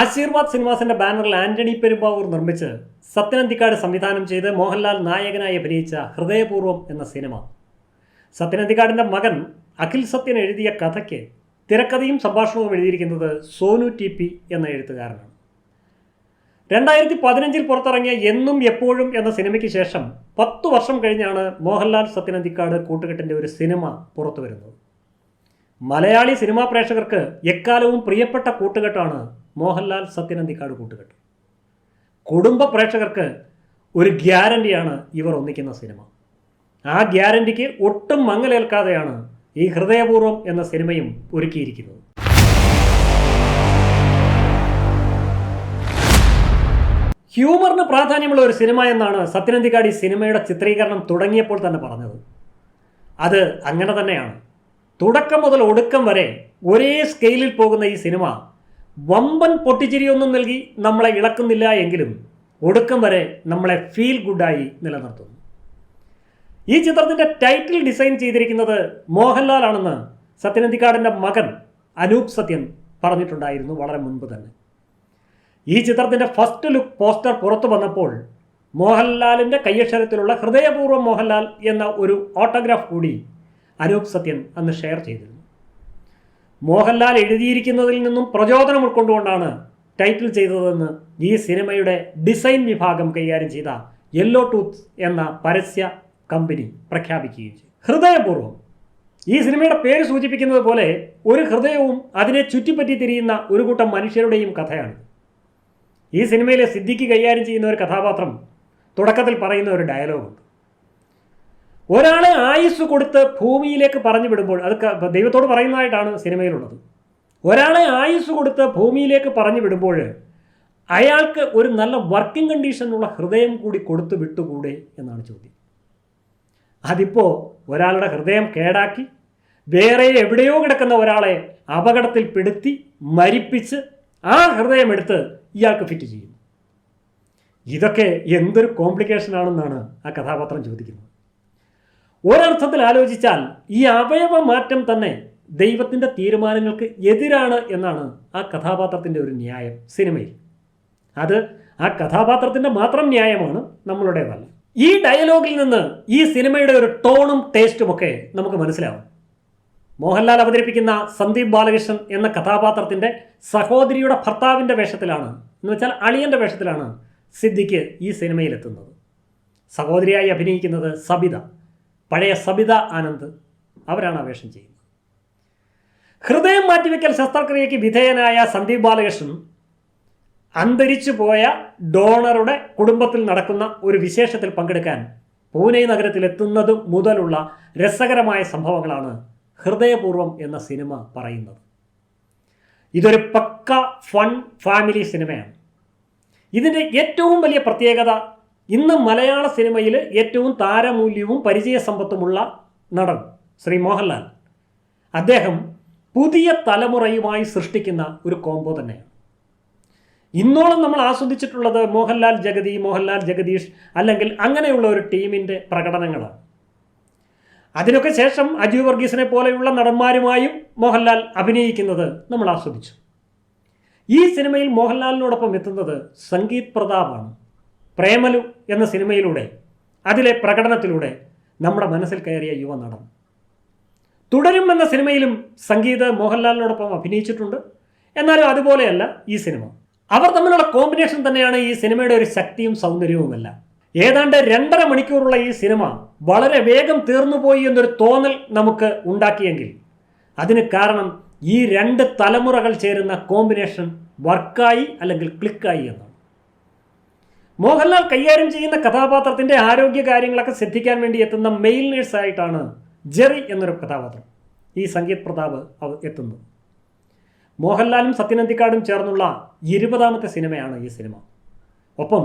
ആശീർവാദ് സിനിമാസിന്റെ ബാനറിൽ ആന്റണി പെരുമ്പാവൂർ നിർമ്മിച്ച് സത്യനന്തിക്കാട് സംവിധാനം ചെയ്ത് മോഹൻലാൽ നായകനായി അഭിനയിച്ച ഹൃദയപൂർവം എന്ന സിനിമ. സത്യനന്തിക്കാടിന്റെ മകൻ അഖിൽ സത്യൻ എഴുതിയ കഥയ്ക്ക് തിരക്കഥയും സംഭാഷണവും എഴുതിയിരിക്കുന്നത് സോനു ടി പി എന്ന എഴുത്തുകാരനാണ്. രണ്ടായിരത്തി പതിനഞ്ചിൽ പുറത്തിറങ്ങിയ എന്നും എപ്പോഴും എന്ന സിനിമയ്ക്ക് ശേഷം പത്തു വർഷം കഴിഞ്ഞാണ് മോഹൻലാൽ സത്യനന്തിക്കാട് കൂട്ടുകെട്ടിന്റെ ഒരു സിനിമ പുറത്തു വരുന്നത് മലയാളി സിനിമാ പ്രേക്ഷകർക്ക് എക്കാലവും പ്രിയപ്പെട്ട കൂട്ടുകെട്ടാണ് മോഹൻലാൽ സത്യനന്തിക്കാട് കൂട്ടുകെട്ട്. കുടുംബ പ്രേക്ഷകർക്ക് ഒരു ഗ്യാരണ്ടിയാണ് ഇവർ ഒന്നിക്കുന്ന സിനിമ. ആ ഗ്യാരണ്ടിക്ക് ഒട്ടും മങ്ങലേൽക്കാതെയാണ് ഈ ഹൃദയപൂർവം എന്ന സിനിമയും ഒരുക്കിയിരിക്കുന്നത്. ഹ്യൂമറിന് പ്രാധാന്യമുള്ള ഒരു സിനിമ എന്നാണ് സത്യനന്തിക്കാട് ഈ സിനിമയുടെ ചിത്രീകരണം തുടങ്ങിയപ്പോൾ തന്നെ പറഞ്ഞത്. അത് അങ്ങനെ തന്നെയാണ്. തുടക്കം മുതൽ ഒടുക്കം വരെ ഒരേ സ്കെയിലിൽ പോകുന്ന ഈ സിനിമ വമ്പൻ പൊട്ടിച്ചിരിയൊന്നും നൽകി നമ്മളെ ഇളക്കുന്നില്ല എങ്കിലും ഒടുക്കം വരെ നമ്മളെ ഫീൽ ഗുഡായി നിലനിർത്തുന്നു. ഈ ചിത്രത്തിന്റെ ടൈറ്റിൽ ഡിസൈൻ ചെയ്തിരിക്കുന്നത് മോഹൻലാൽ ആണെന്ന് സത്യനന്ദിക്കാടിന്റെ മകൻ അനൂപ് സത്യൻ പറഞ്ഞിട്ടുണ്ടായിരുന്നു വളരെ മുൻപ് തന്നെ. ഈ ചിത്രത്തിന്റെ ഫസ്റ്റ് ലുക്ക് പോസ്റ്റർ പുറത്തു വന്നപ്പോൾ മോഹൻലാലിന്റെ കയ്യക്ഷരത്തിലുള്ള ഹൃദയപൂർവം മോഹൻലാൽ എന്ന ഒരു ഓട്ടോഗ്രാഫ് കൂടി അനൂപ് സത്യൻ അന്ന് ഷെയർ ചെയ്തിരുന്നു. മോഹൻലാൽ എഴുതിയിരിക്കുന്നതിൽ നിന്നും പ്രചോദനം ഉൾക്കൊണ്ടുകൊണ്ടാണ് ടൈറ്റിൽ ചെയ്തതെന്ന് ഈ സിനിമയുടെ ഡിസൈൻ വിഭാഗം കൈകാര്യം ചെയ്ത യെല്ലോ ടൂത്ത് എന്ന പരസ്യ കമ്പനി പ്രഖ്യാപിക്കുകയും ചെയ്തു. ഹൃദയപൂർവം. ഈ സിനിമയുടെ പേര് സൂചിപ്പിക്കുന്നത് പോലെ ഒരു ഹൃദയവും അതിനെ ചുറ്റിപ്പറ്റി തിരിയുന്ന ഒരു കൂട്ടം മനുഷ്യരുടെയും കഥയാണ്. ഈ സിനിമയിലെ സിദ്ദിഖ് കൈകാര്യം ചെയ്യുന്ന ഒരു കഥാപാത്രം തുടക്കത്തിൽ പറയുന്ന ഒരു ഡയലോഗുണ്ട്. ഒരാളെ ആയുസ് കൊടുത്ത് ഭൂമിയിലേക്ക് പറഞ്ഞു വിടുമ്പോൾ അത് ദൈവത്തോട് പറയുന്നതായിട്ടാണ് സിനിമയിലുള്ളത്. ഒരാളെ ആയുസ് കൊടുത്ത് ഭൂമിയിലേക്ക് പറഞ്ഞു വിടുമ്പോൾ അയാൾക്ക് ഒരു നല്ല വർക്കിംഗ് കണ്ടീഷനുള്ള ഹൃദയം കൂടി കൊടുത്തു വിട്ടുകൂടെ എന്നാണ് ചോദ്യം. അതിപ്പോൾ ഒരാളുടെ ഹൃദയം കേടാക്കി വേറെ എവിടെയോ കിടക്കുന്ന ഒരാളെ അപകടത്തിൽ പെടുത്തി മരിപ്പിച്ച് ആ ഹൃദയം എടുത്ത് ഇയാൾക്ക് ഫിറ്റ് ചെയ്യുന്നു. ഇതൊക്കെ എന്തൊരു കോംപ്ലിക്കേഷൻ ആണെന്നാണ് ആ കഥാപാത്രം ചോദിക്കുന്നത്. ഒരർത്ഥത്തിൽ ആലോചിച്ചാൽ ഈ അവയവ മാറ്റം തന്നെ ദൈവത്തിന്റെ തീരുമാനങ്ങൾക്ക് എതിരാണ് എന്നാണ് ആ കഥാപാത്രത്തിന്റെ ഒരു ന്യായം സിനിമയിൽ. അത് ആ കഥാപാത്രത്തിന്റെ മാത്രം ന്യായമാണ് നമ്മളുടേതല്ല. ഈ ഡയലോഗിൽ നിന്ന് ഈ സിനിമയുടെ ഒരു ടോണും ടേസ്റ്റും ഒക്കെ നമുക്ക് മനസ്സിലാവും. മോഹൻലാൽ അവതരിപ്പിക്കുന്ന സന്ദീപ് ബാലകൃഷ്ണൻ എന്ന കഥാപാത്രത്തിന്റെ സഹോദരിയുടെ ഭർത്താവിന്റെ വേഷത്തിലാണ് എന്ന് വെച്ചാൽ അളിയന്റെ വേഷത്തിലാണ് സിദ്ദിഖ് ഈ സിനിമയിലെത്തുന്നത്. സഹോദരിയായി അഭിനയിക്കുന്നത് സബിത. പഴയ സബിത ആനന്ദ് അവരാണ് അപേക്ഷം ചെയ്യുന്നത്. ഹൃദയം മാറ്റിവെക്കൽ ശസ്ത്രക്രിയയ്ക്ക് വിധേയനായ സന്ദീപ് ബാലകൃഷ്ണൻ അന്തരിച്ചു പോയ ഡോണറുടെ കുടുംബത്തിൽ നടക്കുന്ന ഒരു വിശേഷത്തിൽ പങ്കെടുക്കാൻ പൂനെ നഗരത്തിലെത്തുന്നത് മുതലുള്ള രസകരമായ സംഭവങ്ങളാണ് ഹൃദയപൂർവം എന്ന സിനിമ പറയുന്നത്. ഇതൊരു പക്ക ഫൺ ഫാമിലി സിനിമയാണ്. ഇതിന്റെ ഏറ്റവും വലിയ പ്രത്യേകത ഇന്ന് മലയാള സിനിമയിൽ ഏറ്റവും താരമൂല്യവും പരിചയസമ്പത്തുമുള്ള നടൻ ശ്രീ മോഹൻലാൽ. അദ്ദേഹം പുതിയ തലമുറയുമായി സൃഷ്ടിക്കുന്ന ഒരു കോംബോ തന്നെയാണ്. ഇന്നോളം നമ്മൾ ആസ്വദിച്ചിട്ടുള്ളത് മോഹൻലാൽ ജഗതി മോഹൻലാൽ ജഗദീഷ് അല്ലെങ്കിൽ അങ്ങനെയുള്ള ഒരു ടീമിന്റെ പ്രകടനങ്ങളാണ്. അതിനൊക്കെ ശേഷം അജു വർഗീസിനെ പോലെയുള്ള നടന്മാരുമായും മോഹൻലാൽ അഭിനയിക്കുന്നത് നമ്മൾ ആസ്വദിച്ചു. ഈ സിനിമയിൽ മോഹൻലാലിനോടൊപ്പം എത്തുന്നത് സംഗീത് പ്രതാപാണ്. പ്രേമലു എന്ന സിനിമയിലൂടെ അതിലെ പ്രകടനത്തിലൂടെ നമ്മുടെ മനസ്സിൽ കയറിയ യുവ നടൻ. തുടരും എന്ന സിനിമയിലും സംഗീത മോഹൻലാലിനോടൊപ്പം അഭിനയിച്ചിട്ടുണ്ട്. എന്നാലും അതുപോലെയല്ല ഈ സിനിമ. അവർ തമ്മിലുള്ള കോമ്പിനേഷൻ തന്നെയാണ് ഈ സിനിമയുടെ ഒരു ശക്തിയും സൗന്ദര്യവുമല്ല. ഏതാണ്ട് രണ്ടര മണിക്കൂറുള്ള ഈ സിനിമ വളരെ വേഗം തീർന്നുപോയി എന്നൊരു തോന്നൽ നമുക്ക് ഉണ്ടാക്കിയെങ്കിൽ അതിന് കാരണം ഈ രണ്ട് തലമുറകൾ ചേരുന്ന കോമ്പിനേഷൻ വർക്കായി അല്ലെങ്കിൽ ക്ലിക്കായി എന്നാണ്. മോഹൻലാൽ കൈകാര്യം ചെയ്യുന്ന കഥാപാത്രത്തിന്റെ ആരോഗ്യ കാര്യങ്ങളൊക്കെ ശ്രദ്ധിക്കാൻ വേണ്ടി എത്തുന്ന മെയിൽ നേഴ്സായിട്ടാണ് ജെറി എന്നൊരു കഥാപാത്രം ഈ സംഗീത് പ്രതാപ് എത്തുന്നത്. മോഹൻലാലും സത്യനന്ദിക്കാടും ചേർന്നുള്ള ഇരുപതാമത്തെ സിനിമയാണ് ഈ സിനിമ. ഒപ്പം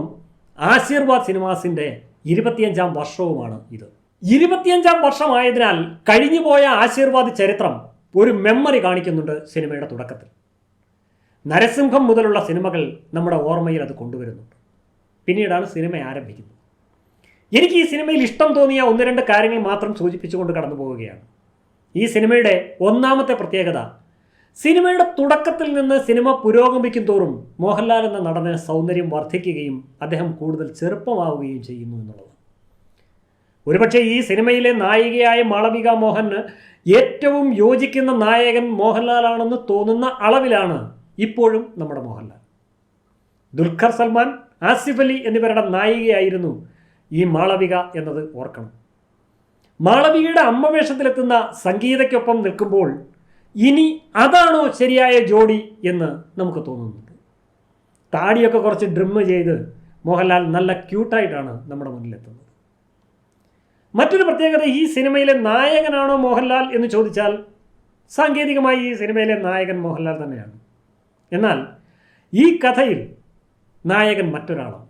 ആശീർവാദ് സിനിമാസിന്റെ ഇരുപത്തിയഞ്ചാം വർഷവുമാണ് ഇത്. ഇരുപത്തിയഞ്ചാം വർഷമായതിനാൽ കഴിഞ്ഞുപോയ ആശീർവാദ് ചരിത്രം ഒരു മെമ്മറി കാണിക്കുന്നുണ്ട് സിനിമയുടെ തുടക്കത്തിൽ. നരസിംഹം മുതലുള്ള സിനിമകൾ നമ്മുടെ ഓർമ്മയിൽ അത് കൊണ്ടുവരുന്നുണ്ട്. പിന്നീടാണ് സിനിമ ആരംഭിക്കുന്നത്. എനിക്ക് ഈ സിനിമയിൽ ഇഷ്ടം തോന്നിയ ഒന്ന് രണ്ട് കാര്യങ്ങൾ മാത്രം സൂചിപ്പിച്ചുകൊണ്ട് കടന്നു പോവുകയാണ്. ഈ സിനിമയുടെ ഒന്നാമത്തെ പ്രത്യേകത സിനിമയുടെ തുടക്കത്തിൽ നിന്ന് സിനിമ പുരോഗമിക്കും തോറും മോഹൻലാൽ എന്ന നടന് സൗന്ദര്യം വർദ്ധിക്കുകയും അദ്ദേഹം കൂടുതൽ ചെറുപ്പമാവുകയും ചെയ്യുന്നു എന്നുള്ളത്. ഒരുപക്ഷെ ഈ സിനിമയിലെ നായികയായ മാളവിക മോഹന് ഏറ്റവും യോജിക്കുന്ന നായകൻ മോഹൻലാലാണെന്ന് തോന്നുന്ന അളവിലാണ് ഇപ്പോഴും നമ്മുടെ മോഹൻലാൽ. ദുൽഖർ സൽമാൻ ആസിഫ് അലി എന്നിവരുടെ നായികയായിരുന്നു ഈ മാളവിക എന്നത് ഓർക്കണം. മാളവികയുടെ അമ്മ വേഷത്തിലെത്തുന്ന സംഗീതയ്ക്കൊപ്പം നിൽക്കുമ്പോൾ ഇനി അതാണോ ശരിയായ ജോഡി എന്ന് നമുക്ക് തോന്നുന്നുണ്ട് താടിയൊക്കെ കുറച്ച് ഡ്രിമ്മ് ചെയ്ത് മോഹൻലാൽ നല്ല ക്യൂട്ടായിട്ടാണ് നമ്മുടെ മുന്നിലെത്തുന്നത്. മറ്റൊരു പ്രത്യേകത ഈ സിനിമയിലെ നായകനാണോ മോഹൻലാൽ എന്ന് ചോദിച്ചാൽ സാങ്കേതികമായി ഈ സിനിമയിലെ നായകൻ മോഹൻലാൽ തന്നെയാണ്. എന്നാൽ ഈ കഥയിൽ നായകൻ മറ്റൊരാളാണ്.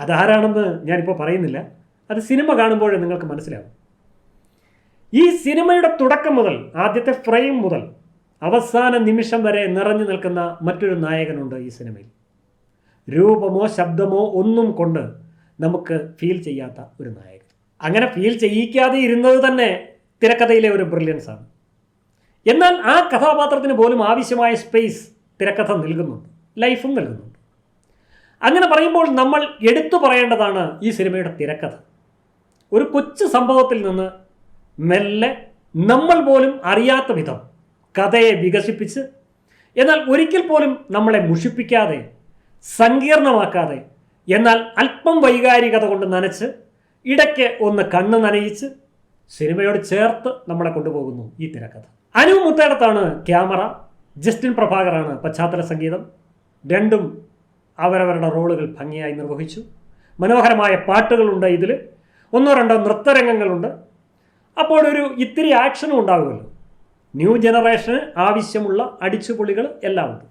അതാരാണെന്ന് ഞാനിപ്പോൾ പറയുന്നില്ല. അത് സിനിമ കാണുമ്പോഴേ നിങ്ങൾക്ക് മനസ്സിലാവും. ഈ സിനിമയുടെ തുടക്കം മുതൽ ആദ്യത്തെ ഫ്രെയിം മുതൽ അവസാന നിമിഷം വരെ നിറഞ്ഞു നിൽക്കുന്ന മറ്റൊരു നായകനുണ്ട് ഈ സിനിമയിൽ. രൂപമോ ശബ്ദമോ ഒന്നും കൊണ്ട് നമുക്ക് ഫീൽ ചെയ്യാത്ത ഒരു നായകൻ. അങ്ങനെ ഫീൽ ചെയ്യിക്കാതെ ഇരുന്നത് തന്നെ തിരക്കഥയിലെ ഒരു ബ്രില്യൻസ് ആണ്. എന്നാൽ ആ കഥാപാത്രത്തിന് പോലും ആവശ്യമായ സ്പേസ് തിരക്കഥ നൽകുന്നുണ്ട്. ലൈഫും നൽകുന്നുണ്ട്. അങ്ങനെ പറയുമ്പോൾ നമ്മൾ എടുത്തു പറയേണ്ടതാണ് ഈ സിനിമയുടെ തിരക്കഥ. ഒരു കൊച്ചു സംഭവത്തിൽ നിന്ന് മെല്ലെ നമ്മൾ പോലും അറിയാത്ത വിധം കഥയെ വികസിപ്പിച്ച് എന്നാൽ ഒരിക്കൽ പോലും നമ്മളെ മുഷിപ്പിക്കാതെ സങ്കീർണമാക്കാതെ എന്നാൽ അല്പം വൈകാരികത കൊണ്ട് നനച്ച് ഇടയ്ക്ക് ഒന്ന് കണ്ണ് നനയിച്ച് സിനിമയോട് ചേർത്ത് നമ്മളെ കൊണ്ടുപോകുന്നു ഈ തിരക്കഥ. അനു മുത്തേടത്താണ് ക്യാമറ ജസ്റ്റിൻ പ്രഭാകറാണ് പശ്ചാത്തല സംഗീതം. രണ്ടും അവരവരുടെ റോളുകൾ ഭംഗിയായി നിർവഹിച്ചു. മനോഹരമായ പാട്ടുകളുണ്ട് ഇതിൽ ഒന്നോ രണ്ടോ നൃത്തരംഗങ്ങളുണ്ട്. അപ്പോൾ ഒരു ഇത്തിരി ആക്ഷനും ഉണ്ടാകുമല്ലോ ന്യൂ ജനറേഷന് ആവശ്യമുള്ള അടിച്ചുപൊളികൾ എല്ലാം ഉണ്ട്.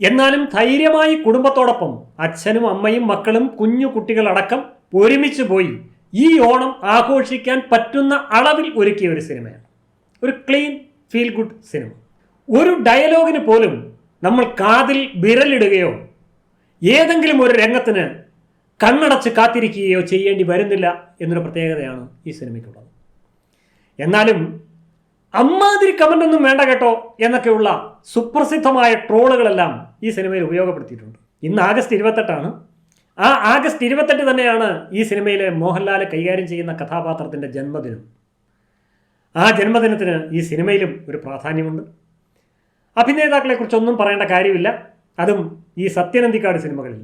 എന്നാലും ധൈര്യമായി കുടുംബത്തോടൊപ്പം അച്ഛനും അമ്മയും മക്കളും കുഞ്ഞു കുട്ടികളടക്കം ഒരുമിച്ച് പോയി ഈ ഓണം ആഘോഷിക്കാൻ പറ്റുന്ന അളവിൽ ഒരുക്കിയ ഒരു സിനിമയാണ്. ഒരു ക്ലീൻ ഫീൽ ഗുഡ് സിനിമ. ഒരു ഡയലോഗിന് പോലും നമ്മൾ കാതിൽ വിരലിടുകയോ ഏതെങ്കിലും ഒരു രംഗത്തിന് കണ്ണടച്ച് കാത്തിരിക്കുകയോ ചെയ്യേണ്ടി വരുന്നില്ല എന്നൊരു പ്രത്യേകതയാണ് ഈ സിനിമയ്ക്കുള്ളത്. എന്നാലും അമ്മാതിരി കമന്റ് ഒന്നും വേണ്ട കേട്ടോ എന്നൊക്കെയുള്ള സുപ്രസിദ്ധമായ ട്രോളുകളെല്ലാം ഈ സിനിമയിൽ ഉപയോഗപ്പെടുത്തിയിട്ടുണ്ട്. ഇന്ന് ആഗസ്റ്റ് ഇരുപത്തെട്ടാണ്. ആ ആഗസ്റ്റ് ഇരുപത്തെട്ട് തന്നെയാണ് ഈ സിനിമയിലെ മോഹൻലാൽ കൈകാര്യം ചെയ്യുന്ന കഥാപാത്രത്തിന്റെ ജന്മദിനം. ആ ജന്മദിനത്തിന് ഈ സിനിമയിലും ഒരു പ്രാധാന്യമുണ്ട്. അഭിനേതാക്കളെക്കുറിച്ചൊന്നും പറയേണ്ട കാര്യമില്ല. അതും ഈ സത്യനന്ദിക്കാട് സിനിമകളിൽ.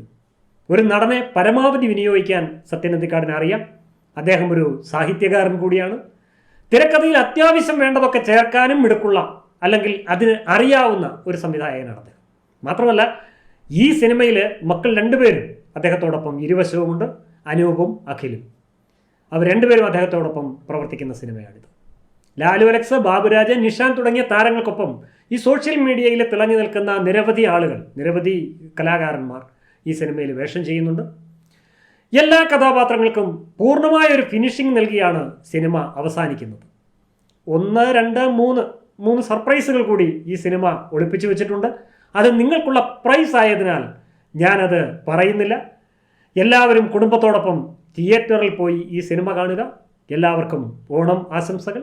ഒരു നടനെ പരമാവധി വിനിയോഗിക്കാൻ സത്യനന്ദിക്കാടിന് അറിയാം. അദ്ദേഹം ഒരു സാഹിത്യകാരൻ കൂടിയാണ്. തിരക്കഥയിൽ അത്യാവശ്യം വേണ്ടതൊക്കെ ചേർക്കാനും മിടുക്കുള്ള അല്ലെങ്കിൽ അതിന് അറിയാവുന്ന ഒരു സംവിധായകനാണ് അദ്ദേഹം മാത്രമല്ല ഈ സിനിമയിൽ മക്കൾ രണ്ടുപേരും അദ്ദേഹത്തോടൊപ്പം ഇരുവശവുമുണ്ട്. അനൂപും അഖിലും. അവർ രണ്ടുപേരും അദ്ദേഹത്തോടൊപ്പം പ്രവർത്തിക്കുന്ന സിനിമയാണിത്. ലാലു അലക്സ് ബാബുരാജൻ നിഷാൻ തുടങ്ങിയ താരങ്ങൾക്കൊപ്പം ഈ സോഷ്യൽ മീഡിയയിൽ തിളങ്ങി നിൽക്കുന്ന നിരവധി ആളുകൾ നിരവധി കലാകാരന്മാർ ഈ സിനിമയിൽ വേഷം ചെയ്യുന്നുണ്ട്. എല്ലാ കഥാപാത്രങ്ങൾക്കും പൂർണമായ ഒരു ഫിനിഷിംഗ് നൽകിയാണ് സിനിമ അവസാനിക്കുന്നത്. ഒന്ന് രണ്ട് മൂന്ന് മൂന്ന് സർപ്രൈസുകൾ കൂടി ഈ സിനിമ ഒളിപ്പിച്ചു വെച്ചിട്ടുണ്ട്. അത് നിങ്ങൾക്കുള്ള പ്രൈസ് ആയതിനാൽ ഞാനത് പറയുന്നില്ല. എല്ലാവരും കുടുംബത്തോടൊപ്പം തിയേറ്ററിൽ പോയി ഈ സിനിമ കാണുക. എല്ലാവർക്കും ഓണം ആശംസകൾ.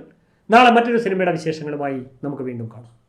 നാളെ മറ്റൊരു സിനിമയുടെ വിശേഷങ്ങളുമായി നമുക്ക് വീണ്ടും കാണാം.